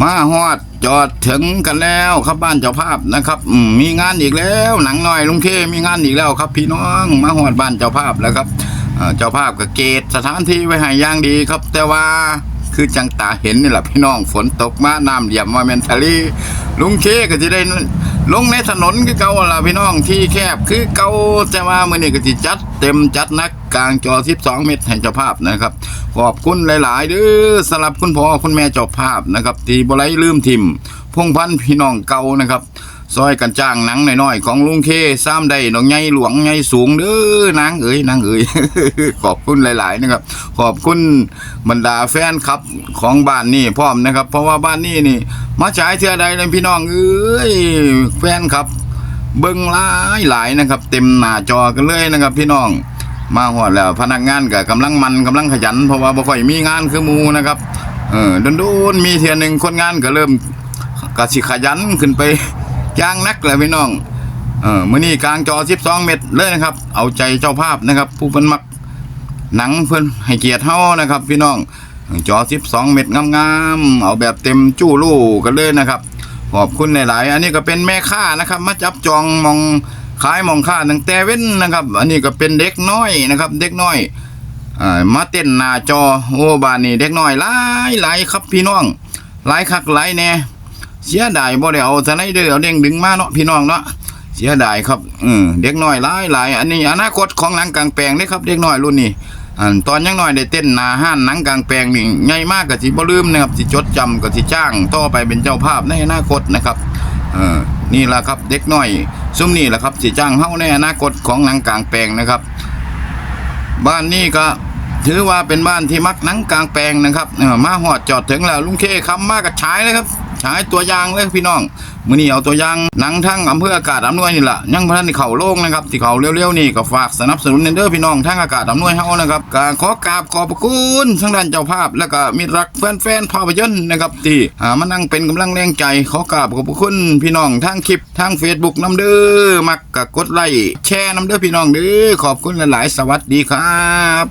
มาฮอดจอดถึงกันแล้วครับบ้านเจ้าภาพนะครับมีงานอีกแล้ว หนังน้อยลุงเคมีงานอีกแล้วครับพี่น้องมาฮอดบ้านเจ้าภาพแล้วครับเจ้าภาพก็เกตสถานที่ไว้ให้ย่างดีครับ แต่ว่า คือจังตาเห็นนี่แหละพี่น้องฝนตกมาน้ำเหลี่ยมมาเมนทะเลลุงเคก็จะได้ลงในถนนคือเก่าล่ะพี่น้องที่แคบคือเก่าแต่ว่ามื้อนี้ก็สิจัดเต็มจัดนักกลางจอ 12 เมตรให้เจ้าภาพนะครับ ขอบคุณหลายๆเด้อสำหรับคุณพ่อคุณแม่เจ้าภาพนะครับ ที่บไรลืมทิมพงพันธ์พี่น้องเก่านะครับ ซอยกันจ้างหนังน้อยๆของลุงเคซ้ำได้น้องใหญ่หลวงใหญ่สูงเด้อนางเอ๋ยนางเอ๋ยขอบคุณหลาย ๆ นะครับ ขอบคุณบรรดาแฟนคลับของบ้านนี่พร้อมนะครับ เพราะว่าบ้านนี่นี่ มาฉายเทื่อใดเลยพี่น้องเอ้ยแฟนครับ เบิ่งหลายหลายนะครับ เต็มหน้าจอกันเลยนะครับ พี่น้อง มาหอดแล้วพนักงานก็กำลังมันกำลังขยัน เพราะว่าบ่ค่อยมีงานคือมูนะครับเออโดนๆมีเทียหนึ่งคนงานก็เริ่มก็สิขยันขึ้นไป ย่างนักเลยพี่น้องเออมื้อนี้กลางจอ 12 เม็ดเลยนะครับ เอาใจเจ้าภาพนะครับ ผู้เพิ่นมักหนังเพิ่อนให้เกียรติเฮานะครับ พี่น้องจอ 12 เม็ดงามๆเอาแบบเต็มจู้ลู่กันเลยนะครับขอบคุณหลายๆ อันนี้ก็เป็นแม่ค้านะครับ มาจับจองมองขายมองค้าตั้งแต่เว้นนะครับ อันนี้ก็เป็นเด็กน้อยนะครับ เด็กน้อยอมาเต้นหน้าจอโอ้บานนี้เด็กน้อยหลายหลายครับพี่น้องหลายคักหลายแน่ เสียดายบ่ได้เอาซะไหนเด้อเอาเด้งดึงมาเนาะพี่น้องเนาะเสียดายครับ อืมเด็กน้อยหลายหลายอันนี้อนาคตของหนังกลางแปลงเด้ครับ เด็กน้อยรุ่นนี้อันตอนยังน้อยได้เต้นนาห้านหนังกลางแปลงนี่ใหญ่มากก็สิบ่ลืมนะครับสิจดจำก็สิจ้างต่อไปเป็นเจ้าภาพในอนาคตนะครับเออนี่แหละครับ เด็กน้อยซุ่มนี่แหละครับสิจ้างเฮาในอนาคตของหนังกลางแปลงนะครับ บ้านนี้ก็ถือว่าเป็นบ้านที่มักหนังกลางแปลงนะครับมาหอดจอดถึงแล้วลุงเคคำมากกับฉายเลยครับ ฉายตัวยางเลยพี่น้องมื้อนี้เอาตัวยางหนังทั้งอำเภออากาศอำนวยนี่แหละยังพระท่านได้เข้าโรงนะครับที่เขาเร็วๆนี่ก็ฝากสนับสนุนเด้อพี่น้องทั้งอากาศอำนวยเฮานะครับก็ขอกราบขอบพระคุณทางด้านเจ้าภาพ แล้วก็มิตรรักแฟนๆภาพยนตร์นะครับที่ามานั่งเป็นกำลังแรงใจขอกราบขอบพระคุณพี่น้องทางคลิปทาง Facebook น้ำเด้อมักก็กดไลค์แชร์น้ำเด้อพี่น้องเด้อขอบคุณหลายๆสวัสดีครับ